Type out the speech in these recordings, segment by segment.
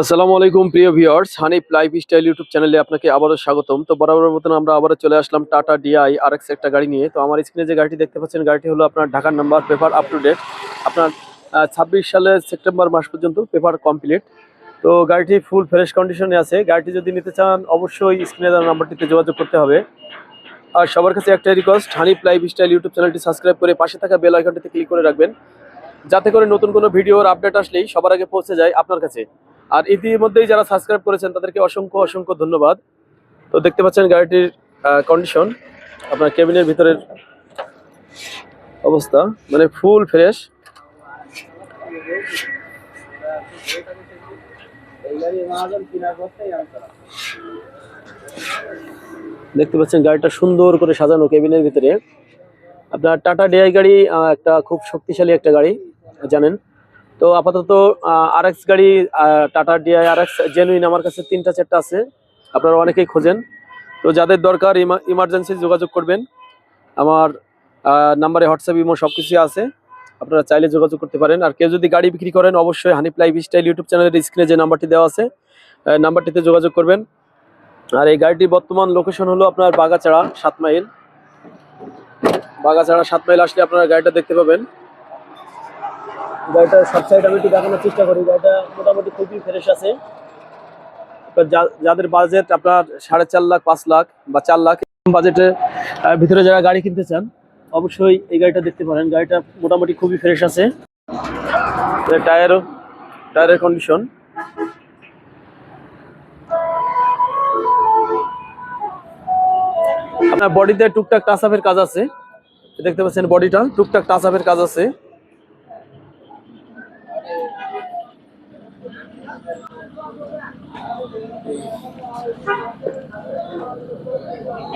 আসসালামু আলাইকুম, প্রিয় viewers. Hanif life style YouTube চ্যানেলে আপনাকে আবারও স্বাগতম। তো বরাবর মতন আমরা আবারও চলে আসলাম টাটা ডিআই আর এক্স একটা গাড়ি নিয়ে। তো আমার স্ক্রিনে যে গাড়িটি দেখতে পাচ্ছেন, গাড়িটি হলো আপনার ঢাকার number paper up to date আপনার ছাব্বিশ সালের সেপ্টেম্বর মাস পর্যন্ত পেপার কমপ্লিট তো গাড়িটি ফুল ফ্রেশ কন্ডিশনে আছে। গাড়িটি যদি নিতে চান, অবশ্যই স্ক্রিনে নাম্বারটিতে যোগাযোগ করতে হবে। আর সবার কাছে একটাই request Hanif life style YouTube চ্যানেলটি সাবস্ক্রাইব করে পাশে থাকা বেল আইকনটিতে ক্লিক করে রাখবেন। যাতে করে নতুন কোনো ভিডিওর আপডেট আসলেই সবার আগে পৌঁছে যায় আপনার কাছে। আর ইতিমধ্যেই যারা সাবস্ক্রাইব করেছেন, তাদেরকে অসংখ্য অসংখ্য ধন্যবাদ। তো দেখতে পাচ্ছেন গাড়িটির কন্ডিশন আপনার কেবিনের ভিতরের অবস্থা মানে ফুল ফ্রেশ দেখতে পাচ্ছেন গাড়িটা সুন্দর করে সাজানো কেবিনের ভিতরে। আপনার টাটা ডিআই গাড়ি একটা খুব শক্তিশালী একটা গাড়ি, জানেন। তো আপাতত আর এক্স গাড়ি Tata DI R X genuine আমার কাছে তিনটা, চারটা আছে। আপনারা অনেকেই খোঁজেন। তো যাদের দরকার ইমার্জেন্সি যোগাযোগ করবেন। আমার নাম্বারে হোয়াটসঅ্যাপ ইমো সব কিছুই আছে। আপনারা চাইলে যোগাযোগ করতে পারেন। আর কেউ যদি গাড়ি বিক্রি করেন, অবশ্যই হানিফ লাইফ স্টাইল ইউটিউব চ্যানেলের স্ক্রিনে যে নাম্বারটি দেওয়া আছে নাম্বারটিতে যোগাযোগ করবেন। আর এই গাড়িটির বর্তমান লোকেশন হলো আপনার বাগাচাড়া সাত মাইল। বাগাচাড়া সাত মাইল আসলে আপনারা গাড়িটা দেখতে পাবেন। গাড়িটা সব সাইড আমি একটু দেখানোর চেষ্টা করি। গাড়িটা মোটামুটি খুবই ফ্রেশ আছে। যাদের বাজেট আপনার সাড়ে চার লাখ, পাঁচ লাখ বা চার লাখ বাজেটের ভিতরে যারা গাড়ি কিনতে চান, অবশ্যই এই গাড়িটা দেখতে পারেন। গাড়িটা মোটামুটি খুবই ফ্রেশ আছে। টায়ারও টায়ারের কন্ডিশন আপনার বডিতে টুকটাক টাচ আপের কাজ আছে। দেখতে পাচ্ছেন বডিটা টুকটাক টাচ আপের কাজ আছে।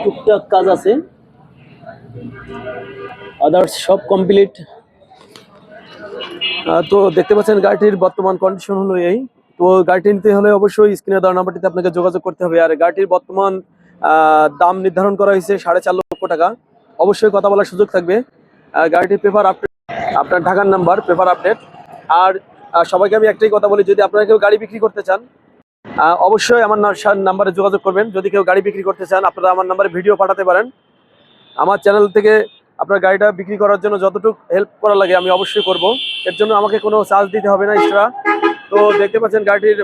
টুকটাক কাজ আছে। আদার্স সব কমপ্লিট তো দেখতে পাচ্ছেন গাড়িটির বর্তমান কন্ডিশন হলো এই। তো গাড়িটি নিতে হলে অবশ্যই স্ক্রিনে দেওয়া নাম্বারটিতে আপনাকে যোগাযোগ করতে হবে। আর গাড়িটির বর্তমান দাম নির্ধারণ করা হয়েছে সাড়ে চার লক্ষ টাকা। অবশ্যই কথা বলার সুযোগ থাকবে। গাড়িটির পেপার আপডেট আপনার ঢাকার নাম্বার পেপার আপডেট আর সবাইকে আমি একটাই কথা বলি, যদি আপনারা কেউ গাড়ি বিক্রি করতে চান অবশ্যই আমার নাম্বারে যোগাযোগ করবেন। যদি কেউ গাড়ি বিক্রি করতে চান, আপনারা আমার নাম্বারে ভিডিও পাঠাতে পারেন। আমার চ্যানেল থেকে আপনার গাড়িটা বিক্রি করার জন্য যতটুকু হেল্প করা লাগে, আমি অবশ্যই করব। এর জন্য আমাকে কোনো চার্জ দিতে হবে না এক্সট্রা তো দেখতে পাচ্ছেন গাড়িটির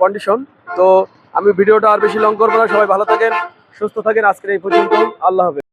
কন্ডিশন তো আমি ভিডিওটা আর বেশি লং করব না। সবাই ভালো থাকেন, সুস্থ থাকেন। আজকের এই পর্যন্ত আল্লাহ হাফেজ।